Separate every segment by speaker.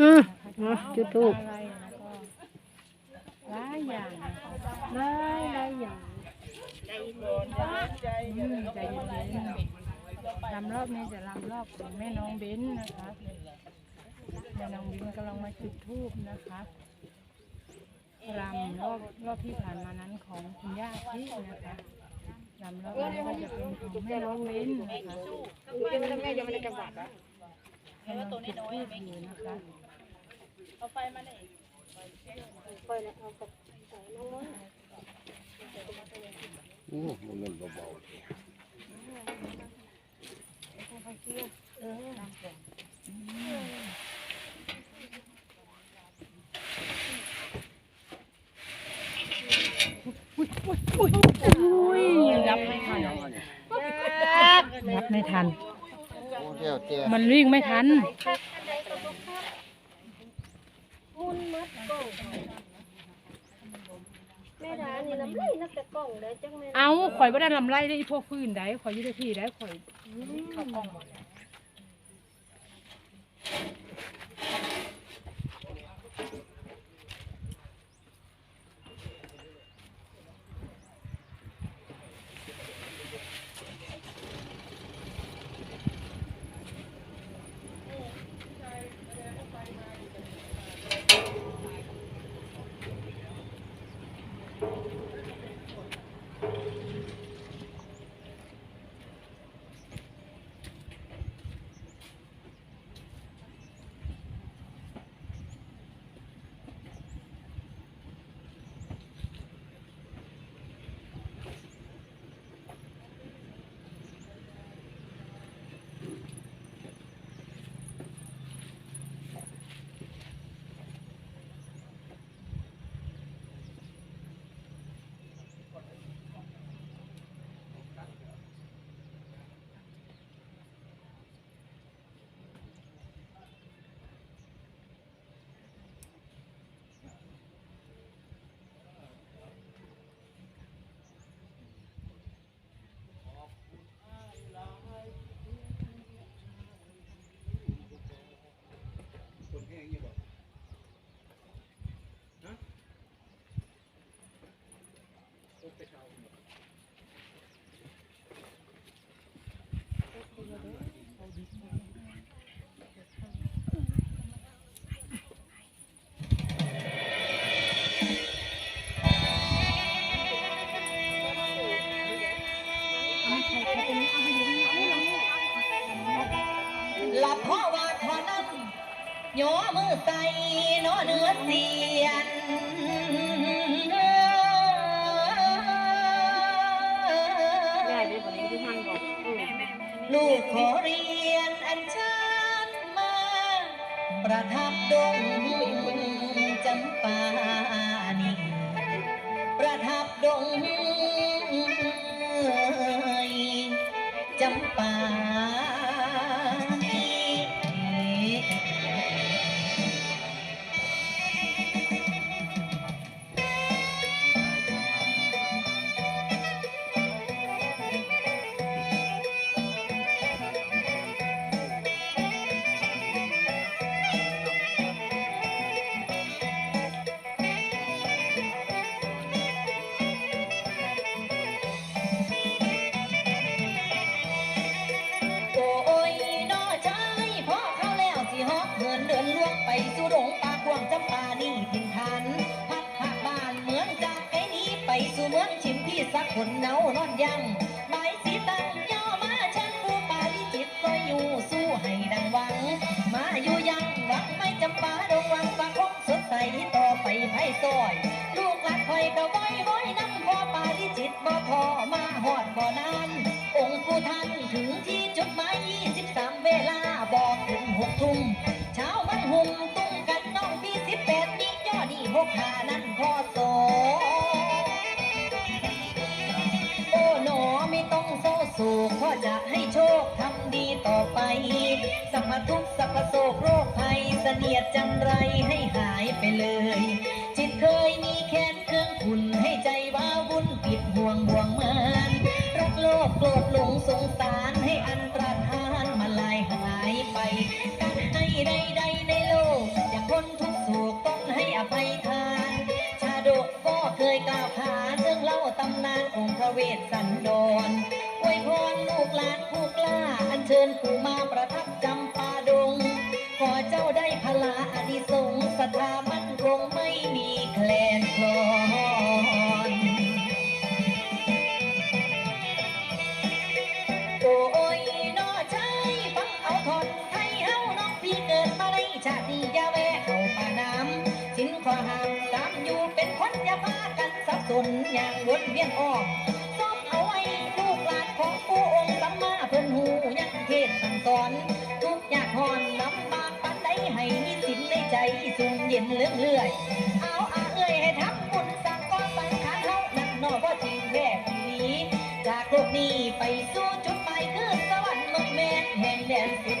Speaker 1: อืมเอาจุดทูบ
Speaker 2: อะไรแล้วก็หลายอย่างนะคะหลายหลายอย่างอืมใจเย็นๆลำรอบนี้จะลำรอบของแม่น้องเบ้นนะคะแม่น้องเบ้นกำลังมาจุดธูปนะคะลำรอบรอบที่ผ่านมานั้นของคุณย่าที่นะคะลำรอบนี้ก็จะเป็นของแม่น้องเบ้นนะคะกำลังจุดธูปอยู่นะคะ
Speaker 3: เอาไฟมาหน่อยไฟนะเอา
Speaker 2: กับใส่ลงไว้โอ้มันเงินเบาๆรับไม่ทัน
Speaker 3: รับไม่ทัน
Speaker 2: มันวิ่งไม่ทัน
Speaker 1: แม่ดานี่น้ำไหลนักแต่กล้ องได้จังแม่
Speaker 2: เอาข่อยบ่ได้ลำไรได้อีพวกฟื้นได้ข่อยอยุทธที่ได้ข่อยเข้ากล้องหมดแล้ว ป
Speaker 4: ระทั
Speaker 1: บด
Speaker 4: งจำปานี คนเนานอนยังหมายสีตังย่อมาชันผู้ปาลิจิตก็อยู่สู้ให้ดังหวัง มาอยู่ยังหวังไม่จำปาดงวังปากคงสดใสต่อไปไพ่ซอย ลูกหลักคอยก็ไว้ไว้น้ำพ่อปาลิจิตบ่พอมาหอดบ่นานองค์ผู้ท่านถึง จะให้โชคทำดีต่อไป สัทุกสัพพโศกโรคภัยเสนียดจังไรให้หายไปเลย จิตเคยมีแค้นเครื่องขุนให้ใจว้าวุ่นปิดห่วงห่วงเมินรักโลกโกรธหลงสงสารให้อันตรธานมาลายหายไปการให้ใดใดในโลกอยากพ้นทุกโศกต้องให้อภัยทาน ชาดกก็เคยกล่าวขาเรื่องเล่าตำนานองค์พระเวสสันดร ชิญผู้มาประทับจำปาดง ขอเจ้าได้พลาอดิสงส์ศรัทธามั่นคงไม่มีแคลนคลอนโอ้ยนอชายฟังเอาทนไทยเฮาน้องพี่เกิดมาได้ชาติยาแวะเข้าป่าน้ำสินขอห้ามตามอยู่เป็นคนอย่าพากันสับสนอย่างวนเวียนอ้อม ใจสูงเย็นเลื่องเลื่อย เอาอาเอ่ยให้ทำบุญสั่งก้อนสังขารเฮานั่นนอกว่าจริงแท้ทีนี้จากโลกนี้ไปสู่จุดหมายคือสวรรค์เมืองแม่นแห่งแดนสุด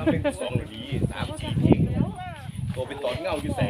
Speaker 5: เราเป็นสองนาทีสามสี่เพลงตัวเป็นตอนเงาอยู่ใส่